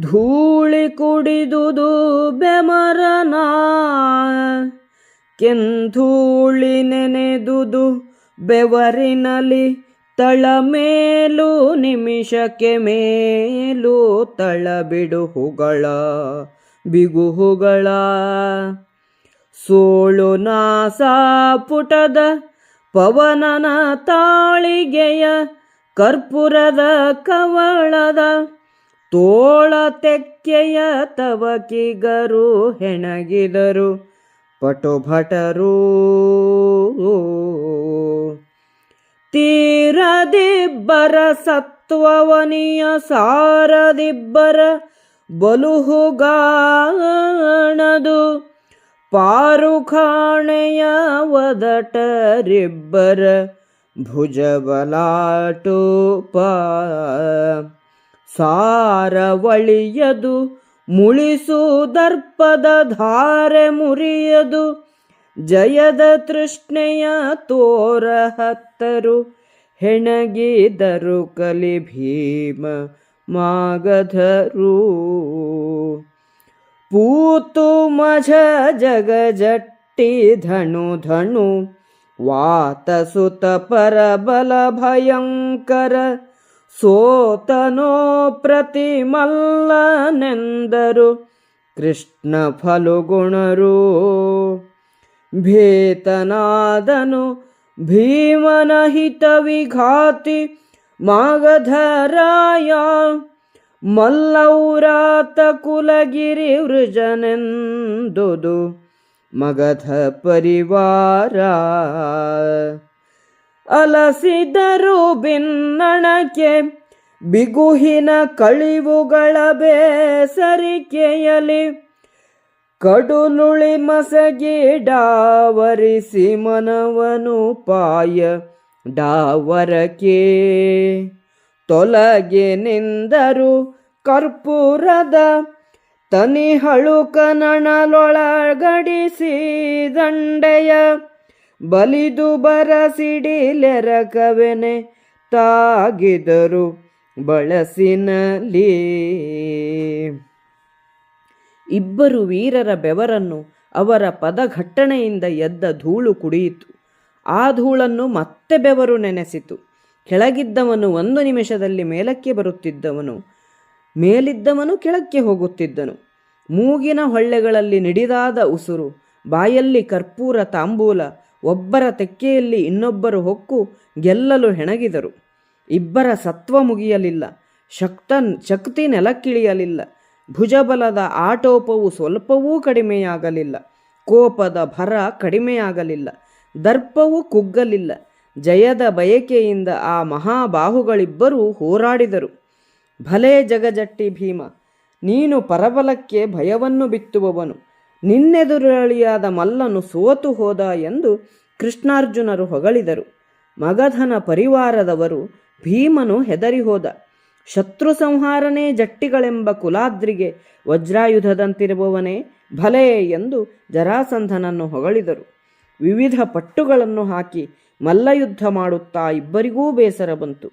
ಧೂಳಿ ಕುಡಿದುದು ಬೆಮರನ ಕೆಂಧೂಳಿ ನೆನೆದುದು ಬೆವರಿನಲಿ ತಳಮೇಲು ನಿಮಿಷಕ್ಕೆ ಮೇಲು ತಳಬಿಡುಹುಗಳ ಬಿಗುಹುಗಳ. ಸೋಳು ನಾಸ ಪುಟದ ಪವನನ ತಾಳಿಗೆಯ ಕರ್ಪೂರದ ಕವಳದ ತೋಳ ತೆಕ್ಕೆಯ ತವಕಿಗರು ಹೆಣಗಿದರು. ಪಟುಭಟರು ತೀರದಿಬ್ಬರ ಸತ್ವವನಿಯ ಸಾರದಿಬ್ಬರ ಬಲುಹುಗಾಣದು. ಪಾರುಖಾಣೆಯ ವದಟರಿಬ್ಬರ ಭುಜಬಲಾಟು ಪಾ ಸಾರವಳಿಯದು ಮುಳಿಸು ದರ್ಪದ ಧಾರೆ ಮುರಿಯದು, ಜಯದ ತೃಷ್ಣೆಯ ತೋರ ಹತ್ತರು, ಹೆಣಗಿದರು ಕಲಿ ಭೀಮ ಮಾಗಧರು. ಪೂತು ಮಝ ಜಗ ಜಟ್ಟಿ ಧನು ಧನು, ವಾತಸುತ ಪರಬಲ ಭಯಂಕರ ಸೋತನೋ ಪ್ರತಿಮಲ್ಲನೆಂದರು ಕೃಷ್ಣ ಫಲುಗುಣರು ಭೇತನಾದನು ಭೀಮನ ಹಿತ ವಿಘಾತಿ ಮಾಗಧರಾಯ ಮಲ್ಲೌರಾತ ಕುಲಗಿರಿ ವೃಜನೆಂದುದು ಮಗಧ ಪರಿವಾರ ಅಲಸಿದರು ಬಿನ್ನಣಕ್ಕೆ ಬಿಗುಹಿನ ಕಳಿವುಗಳ ಬೇಸರಿಕೆಯಲಿ ಕಡುಲುಳಿ ಮಸಗಿ ಡಾವರಿಸಿ ಮನವನು ಪಾಯ ಡಾವರಕೆ. ತೊಲಗೆ ನಿಂದರು ಕರ್ಪೂರದ ತನಿಹಳು ಕನಳೊಳಗಡಿಸಿ ದಂಡೆಯ ಬಲಿದು ಬರಸಿಡಿಲೆರಕವೆನೆ ತಾಗಿದರು ಬಳಸಿನಲ್ಲಿ. ಇಬ್ಬರು ವೀರರ ಬೆವರನ್ನು ಅವರ ಪದಘಟ್ಟಣೆಯಿಂದ ಎದ್ದ ಧೂಳು ಕುಡಿಯಿತು. ಆ ಧೂಳನ್ನು ಮತ್ತೆ ಬೆವರು ನೆನೆಸಿತು. ಕೆಳಗಿದ್ದವನು ಒಂದು ನಿಮಿಷದಲ್ಲಿ ಮೇಲಕ್ಕೆ ಬರುತ್ತಿದ್ದವನು, ಮೇಲಿದ್ದವನು ಕೆಳಕ್ಕೆ ಹೋಗುತ್ತಿದ್ದನು. ಮೂಗಿನ ಹೊಳ್ಳೆಗಳಲ್ಲಿ ನಿಡಿದಾದ ಉಸುರು, ಬಾಯಲ್ಲಿ ಕರ್ಪೂರ ತಾಂಬೂಲ ಒಬ್ಬರ ತೆಕ್ಕೆಯಲ್ಲಿ ಇನ್ನೊಬ್ಬರು ಹೊಕ್ಕು ಗೆಲ್ಲಲು ಹೆಣಗಿದರು. ಇಬ್ಬರ ಸತ್ವ ಮುಗಿಯಲಿಲ್ಲ. ಶಕ್ತ ಶಕ್ತಿ ನೆಲಕ್ಕಿಳಿಯಲಿಲ್ಲ. ಭುಜಬಲದ ಆಟೋಪವು ಸ್ವಲ್ಪವೂ ಕಡಿಮೆಯಾಗಲಿಲ್ಲ. ಕೋಪದ ಭರ ಕಡಿಮೆಯಾಗಲಿಲ್ಲ. ದರ್ಪವೂ ಕುಗ್ಗಲಿಲ್ಲ. ಜಯದ ಬಯಕೆಯಿಂದ ಆ ಮಹಾಬಾಹುಗಳಿಬ್ಬರೂ ಹೋರಾಡಿದರು. ಭಲೇ ಜಗಜಟ್ಟಿ ಭೀಮ, ನೀನು ಪರಬಲಕ್ಕೆ ಭಯವನ್ನು ಬಿತ್ತುವವನು. ನಿನ್ನೆದುರಳಿಯಾದ ಮಲ್ಲನು ಸೋತು ಹೋದ ಎಂದು ಕೃಷ್ಣಾರ್ಜುನರು ಹೊಗಳಿದರು. ಮಗಧನ ಪರಿವಾರದವರು ಭೀಮನು ಹೆದರಿ ಹೋದ ಶತ್ರು ಸಂಹಾರನೇ ಜಟ್ಟಿಗಳೆಂಬ ಕುಲಾದ್ರಿಗೆ ವಜ್ರಾಯುಧದಂತಿರುವವನೇ ಭಲೇ ಎಂದು ಜರಾಸಂಧನನ್ನು ಹೊಗಳಿದರು. ವಿವಿಧ ಪಟ್ಟುಗಳನ್ನು ಹಾಕಿ ಮಲ್ಲಯುದ್ಧ ಮಾಡುತ್ತಾ ಇಬ್ಬರಿಗೂ ಬೇಸರ ಬಂತು.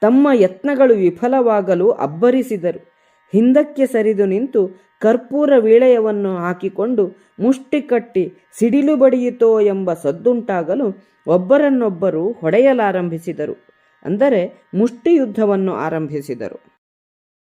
ತಮ್ಮ ಯತ್ನಗಳು ವಿಫಲವಾಗಲು ಅಬ್ಬರಿಸಿದರು. ಹಿಂದಕ್ಕೆ ಸರಿದು ನಿಂತು ಕರ್ಪೂರ ವೀಳೆಯವನ್ನು ಹಾಕಿಕೊಂಡು ಮುಷ್ಟಿ ಕಟ್ಟಿ ಸಿಡಿಲು ಬಡಿಯಿತೋ ಎಂಬ ಸದ್ದುಂಟಾಗಲು ಒಬ್ಬರನ್ನೊಬ್ಬರು ಹೊಡೆಯಲಾರಂಭಿಸಿದರು. ಅಂದರೆ ಮುಷ್ಟಿಯುದ್ಧವನ್ನು ಆರಂಭಿಸಿದರು.